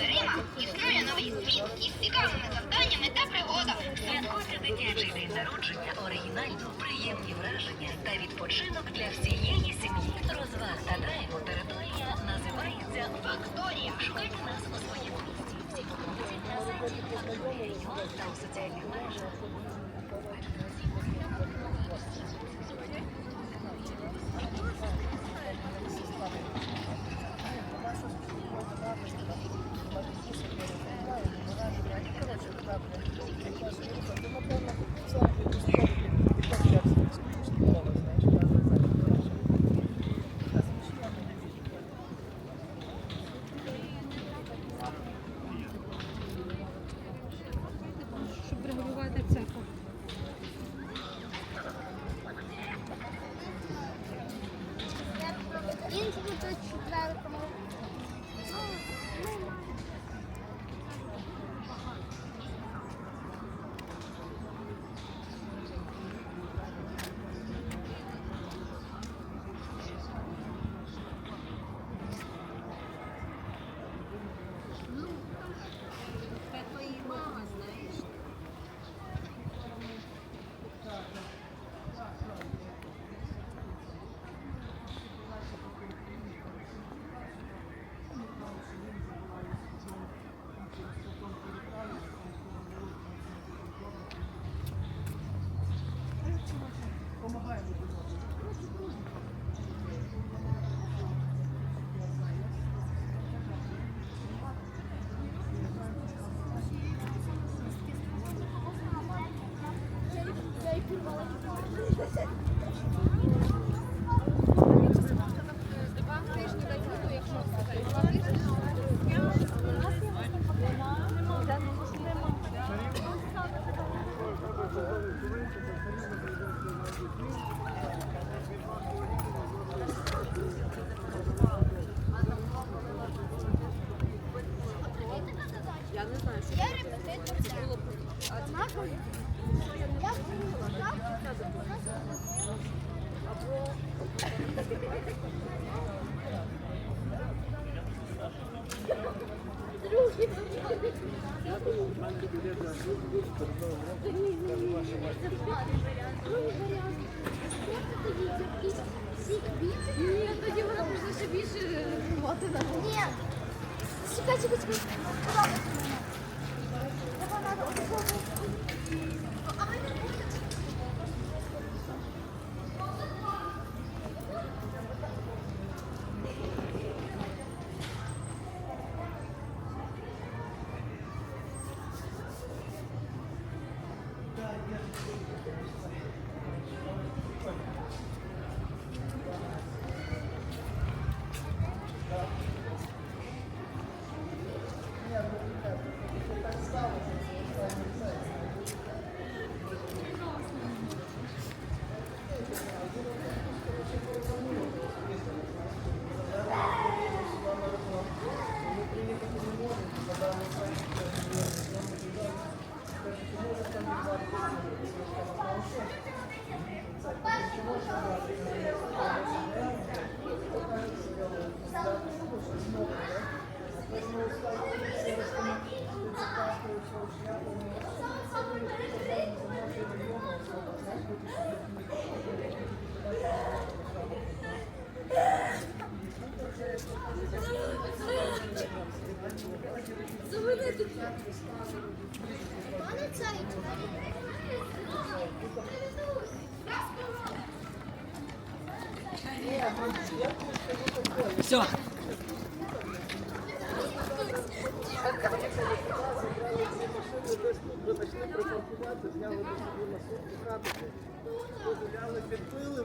Дверима існує новий світ із цікавими завданнями та пригодами. Святкуйте дитячий день народження, оригінально приємні враження та відпочинок для всієї сім'ї. Розваг та драйву територія називається Факторія. Шукайте нас у своєму місці. Всі інформації на сайті Факторія та у соціальних мережах. Тоді вона може ще більше рахувати на Ні. Чекай, чекай, чекай. Давай, надо отакого. Все. Дякую. Ви знайшли припаркувати, зняли би собі на сутку хату, погуляли, підпили.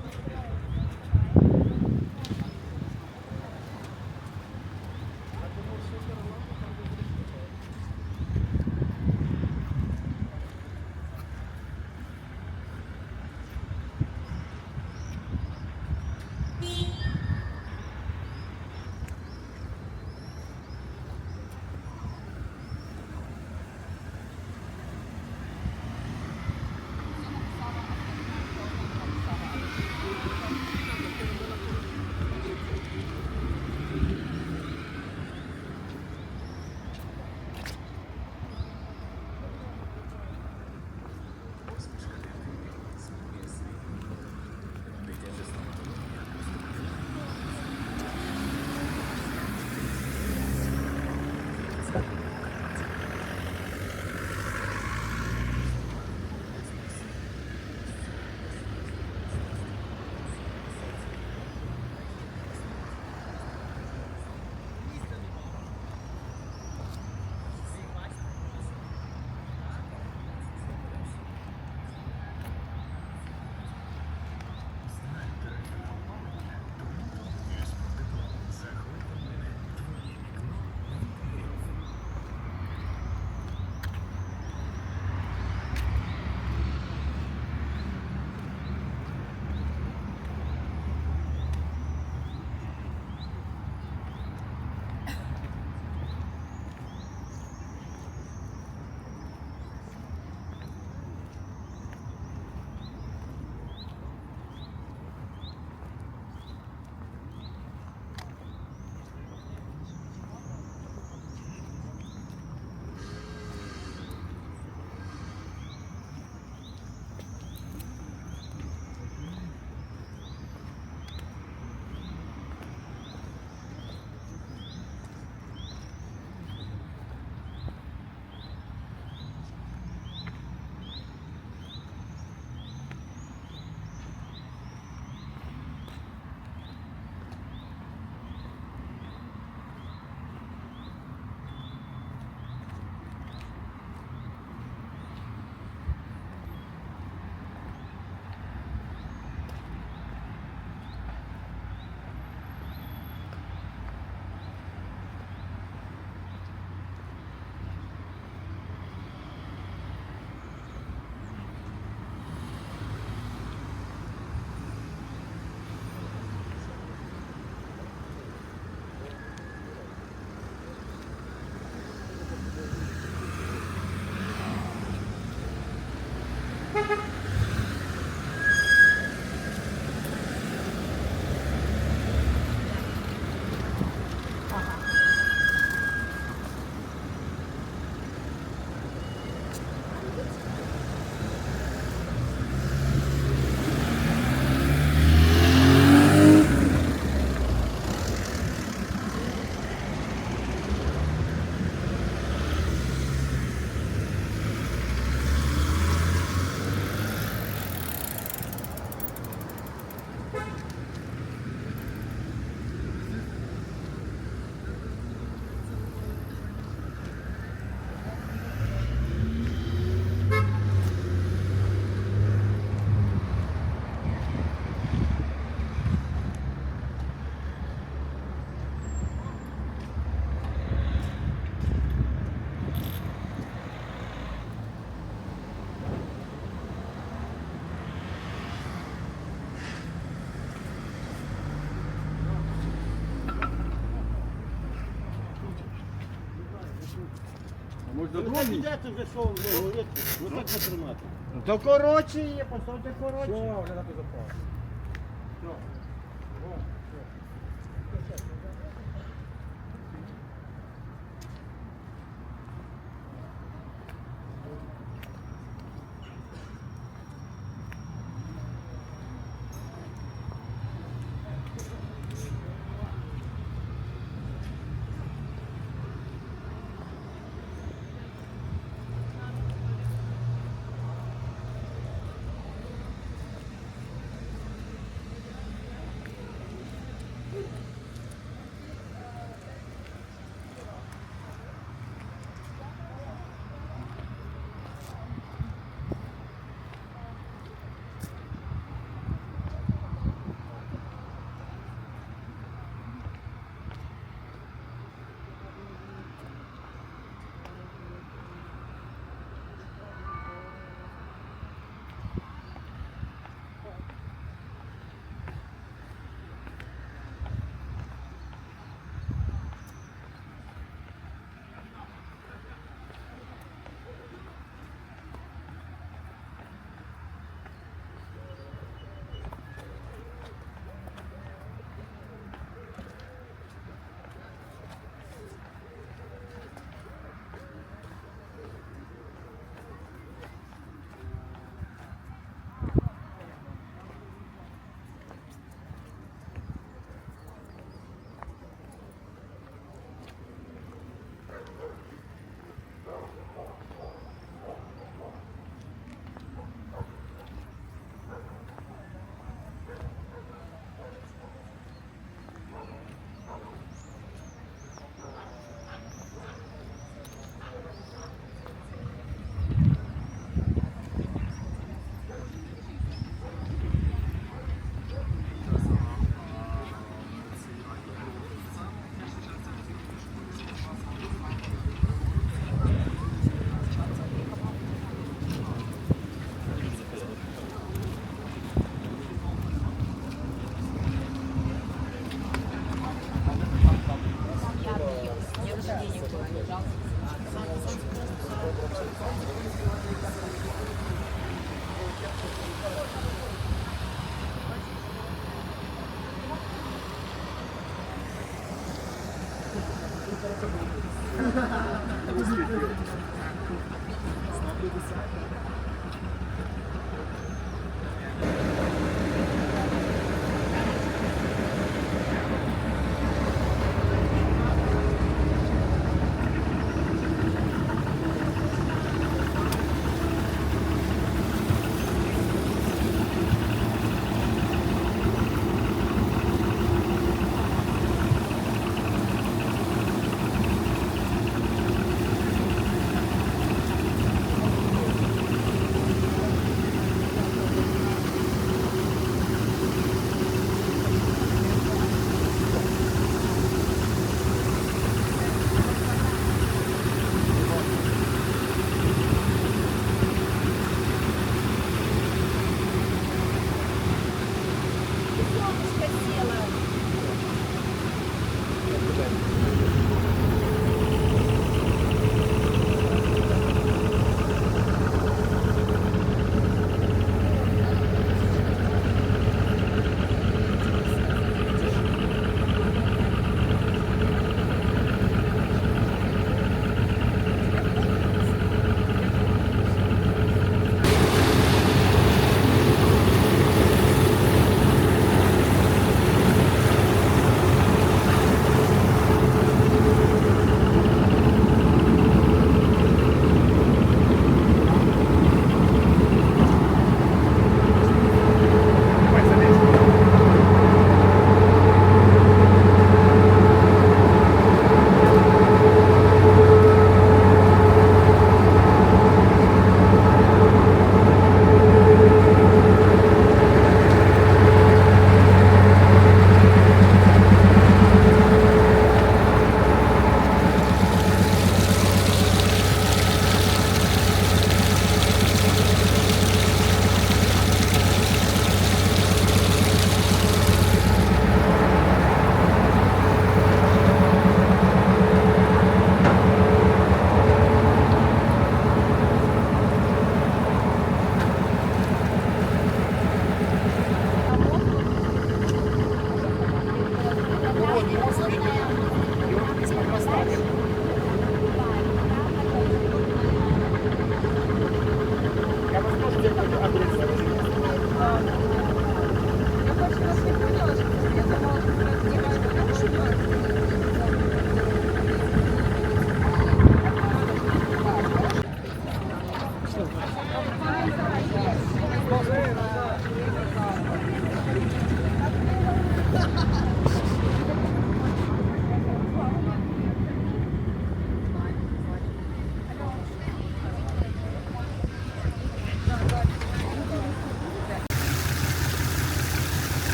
Ви так підете вже що ви говорите, ви так не тримати. То коротше є, поставте коротше. Що, вже на запас.